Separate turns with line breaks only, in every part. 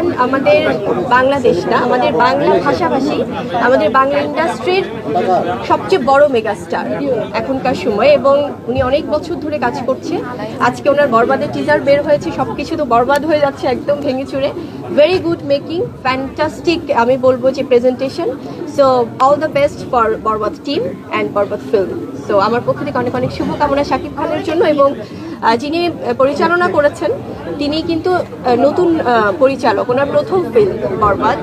খান আমাদের বাংলাদেশ না আমাদের বাংলা ভাষাভাষী, আমাদের বাংলা ইন্ডাস্ট্রির সবচেয়ে বড় মেগাস্টার এখনকার সময় এবং উনি অনেক বছর ধরে কাজ করছে। আজকে ওনার বরবাদের টিজার বের হয়েছে সব কিছু তো বরবাদ হয়ে যাচ্ছে একদম ভেঙে চুরে ভেরি গুড মেকিং ফ্যান্টাস্টিক আমি বলব যে presentation so all the best for Barbaad team and Barbaad film so আমার পক্ষ থেকে অনেক অনেক শুভকামনা শাকিব খানের জন্য এবং যিনি পরিচালনা করেছেন তিনি কিন্তু নতুন পরিচালক ওনার প্রথম ফিল্ম বরবাদ।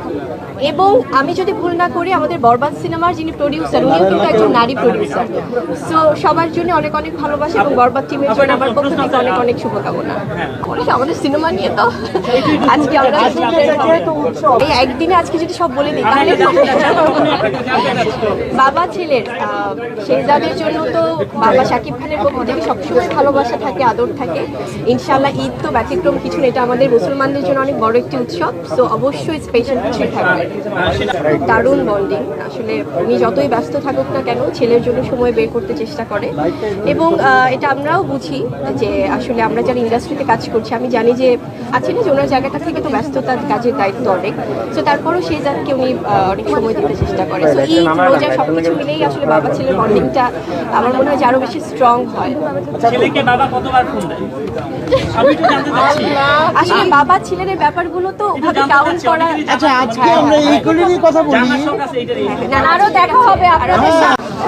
এবং আমি যদি ভুল না করি আমাদের বরবাদ সিনেমার যিনি প্রডিউসার উনিও কিন্তু একজন নারী প্রডিউসার সো সবার জন্য অনেক অনেক ভালোবাসা এবং বরবাদ টিমের জন্য আমার পক্ষ থেকে অনেক অনেক শুভকামনা। আমাদের সিনেমা নিয়ে তো আজকে আমরা এই একদিনে আজকে যদি সব বলে দিই তাহলে বাবা ছেলের আহ, শেহজাদের জন্য তো বাবা শাকিব খানের পক্ষ থেকে সবসময় ভালোবাসা থাকে আদর থাকে। ইনশাল্লাহ ঈদ তো ব্যতিক্রম কিছু না এটা আমাদের মুসলমানদের জন্য অনেক বড় একটি উৎসব। তো অবশ্যই স্পেশাল কিছু থাকবে। দারুণ বন্ডিং আসলে উনি যতই ব্যস্ত থাকুক না কেন ছেলের জন্য সময় বের করতে চেষ্টা করে। এবং এটা আমরাও বুঝি যে আসলে আমরা যারা ইন্ডাস্ট্রিতে কাজ করছি আমি জানি যে আছে না যে ওনার জায়গাটা থেকে তো ব্যস্ততার কাজের দায়িত্ব অনেক। তো তারপরেও সেই জাতকে উনি অনেক সময় দিতে চেষ্টা করে। তো এই রোজা সব কিছু মিলেই আসলে বাবা ছেলের বন্ডিংটা আমার মনে হয় যে আরও বেশি স্ট্রং হয়।
ছেলেকে বাবা কতবার ফোন দেয়? আমি একটু জানতে চাচ্ছি।
আসলে বাবা ছেলের এই ব্যাপারগুলো তো ওভাবে কাউন্ট করা
আচ্ছা আজকে আমরা এইগুলি নিয়ে কথা বলি
আরও দেখা হবে আপনাদের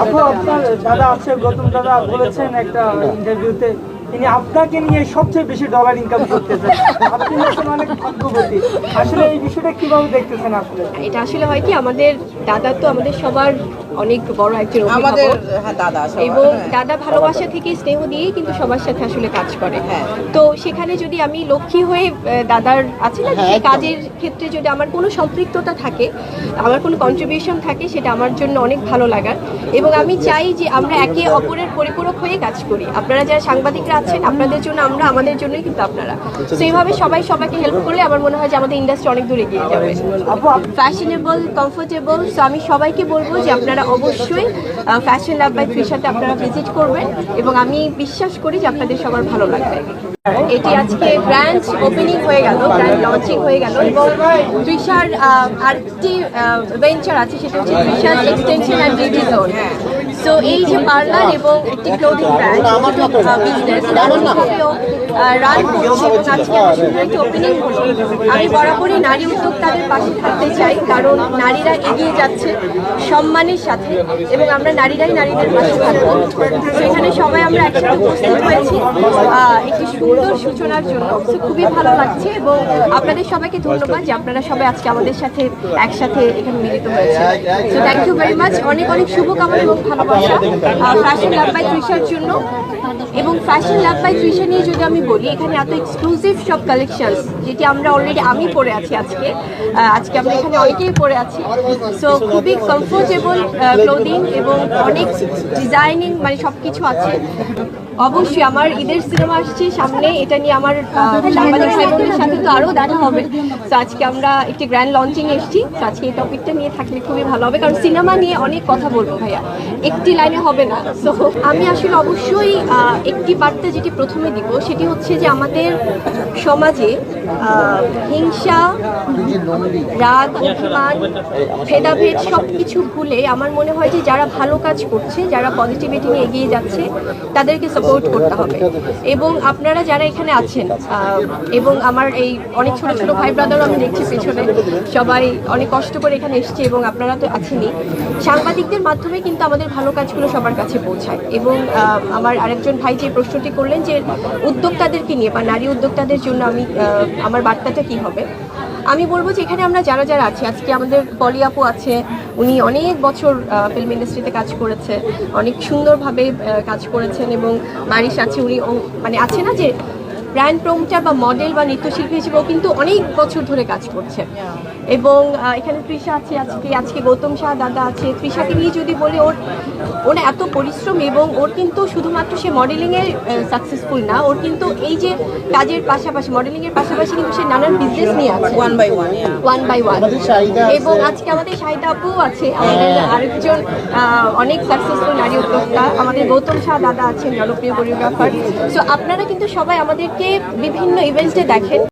আপু আপনার দাদা আছে গৌতম দাদা বলেছেন একটা ইন্টারভিউতে তিনি আপনাকে নিয়ে সবচেয়ে বেশি ডলার ইনকাম করতেছেন। আপনি আসলে অনেক ভাগ্যবতী। আসলে এই বিষয়টা কীভাবে দেখতেছেন আসলে?
এটা আসলে হয় কি আমাদের দাদা তো আমাদের সবার অনেক বড় একজন
আমাদের হ্যাঁ, দাদা
এবং। দাদা ভালোবাসা থেকে স্নেহ দিয়ে কিন্তু সবার সাথে আসলে কাজ করে।
হ্যাঁ।
তো সেখানে যদি আমি লক্ষ্মী হয়ে দাদার আছে না
হ্যাঁ,
সেই কাজের ক্ষেত্রে যদি আমার কোনো সম্পৃক্ততা থাকে আমার কোনো কন্ট্রিবিউশন থাকে সেটা আমার জন্য অনেক ভালো লাগার। এবং আমি চাই যে আমরা একে অপরের পরিপূরক হয়ে কাজ করি। আপনারা যারা সাংবাদিকরা আছেন, আপনাদের জন্য আমরা, আমাদের জন্যই কিন্তু আপনারা। তো এইভাবে সবাই সবাইকে হেল্প করলে আমার মনে হয় যে আমাদের ইন্ডাস্ট্রি অনেক দূর এগিয়ে যাবে। ফ্যাশনেবল কমফোর্টেবল সো আমি সবাইকে বলব যে আপনারা অবশ্যই ফ্যাশন ল্যাব বাই সাথে আপনারা ভিজিট করবেন এবং আমি বিশ্বাস করি যে আপনাদের সবার ভালো লাগবে। এটি আজকে ব্র্যান্ড ওপেনিং হয়ে গেল ব্র্যান্ড লঞ্চিং হয়ে গেল এবং তৃষার আরেকটি ভেঞ্চার আছে, সেটা হচ্ছে তৃষার extension and beauty zone so এই যে পার্লার এবং একটি ক্লোদিং ব্র্যান্ড বিজনেস রান করছে এবং আজকে সুন্দর একটি ওপেনিং হলো আমি বরাবরই নারী উদ্যোক্তাদের পাশে থাকতে চাই কারণ নারীরা এগিয়ে যাচ্ছে সম্মানের সাথে এবং আমরা নারীরাই নারীদের পাশে থাকব। সেখানে সবাই আমরা একসাথে উপস্থিত হয়েছি একটি সুন্দর সূচনার জন্য। খুবই ভালো লাগছে এবং আপনাদের সবাইকে ধন্যবাদ যে আপনারা সবাই আজকে আমাদের সাথে একসাথে এখানে মিলিত হয়েছে so thank you very much অনেক অনেক শুভকামনা এবং ভালোবাসা। ফ্যাশন লাভ বাই তৃষার জন্য। এবং ফ্যাশন লাভ বাই তৃষা নিয়ে যদি আমি বলি এখানে এত এক্সক্লুসিভ সব কালেকশন যেটি আমরা অলরেডি আমি পরে আছি আজকে আজকে আমরা এখানে অনেকেই পরে আছি। সো খুবই কমফোর্টেবল ক্লোদিং এবং অনেক ডিজাইনিং মানে সব কিছু আছে। অবশ্যই আমার ঈদের সিনেমা আসছে সামনে, এটা নিয়ে আমার সাংবাদিক ভাই বোনদের সাথে তো আরও দেখা হবে। তো আজকে আমরা একটি গ্র্যান্ড লঞ্চিং এসেছি, তো আজকে এই টপিকটা নিয়ে থাকলে খুবই ভালো হবে, কারণ সিনেমা নিয়ে অনেক কথা বলব ভাইয়া। একটি লাইনে হবে না। তো আমি আসলে অবশ্যই একটি বার্তা যেটি প্রথমে দিব, সেটি হচ্ছে যে আমাদের সমাজে হিংসা, রাগ অভিমান ভেদাভেদ সব কিছু ভুলে আমার মনে হয় যে যারা ভালো কাজ করছে, যারা পজিটিভিটি নিয়ে এগিয়ে যাচ্ছে, তাদেরকে সাপোর্ট করতে হবে। এবং আপনারা যারা এখানে আছেন এবং আমার এই অনেক ছোট ছোট ভাই ব্রাদারও আমি দেখছি পেছনে, সবাই অনেক কষ্ট করে এখানে এসছে এবং আপনারা তো আছেনই। সাংবাদিকদের মাধ্যমে কিন্তু আমাদের ভালো কাজগুলো সবার কাছে পৌঁছায়। এবং আমার আরেকজন ভাই যে প্রশ্নটি করলেন যে উদ্যোক্তাদেরকে নিয়ে বা নারী উদ্যোক্তাদের জন্য আমি আমার বার্তাটা কি হবে? আমি বলব যে এখানে আমরা যারা যারা আছি, আজকে আমাদের পলি আপু আছে, উনি অনেক বছর ফিল্ম ইন্ডাস্ট্রিতে কাজ করেছে, অনেক সুন্দরভাবে কাজ করেছেন এবং মারিস আছে, উনি মানে আছে না যে ব্র্যান্ড প্রমোটার বা মডেল বা নৃত্যশিল্পী হিসেবেও কিন্তু অনেক বছর ধরে কাজ করছে। এবং এখানে তৃষা আছে আজকে আজকে গৌতম শাহ দাদা আছে। তৃষাকে নিয়ে যদি বলি ওর ওর এত পরিশ্রম এবং ওর কিন্তু শুধুমাত্র সে মডেলিংয়ে সাকসেসফুল না ওর কিন্তু এই যে কাজের পাশাপাশি মডেলিংয়ের পাশাপাশি কিন্তু সে নানান বিজনেস নিয়ে আছে।
One by one
one by one
আমাদের।
এবং আজকে আমাদের শাহিদা আপু আছে আমাদের আরেকজন অনেক সাকসেসফুল নারী উদ্যোক্তা। আমাদের গৌতম শাহ দাদা আছেন জনপ্রিয় কোরিওগ্রাফার সো আপনারা কিন্তু সবাই আমাদেরকে বিভিন্ন ইভেন্টে দেখেন।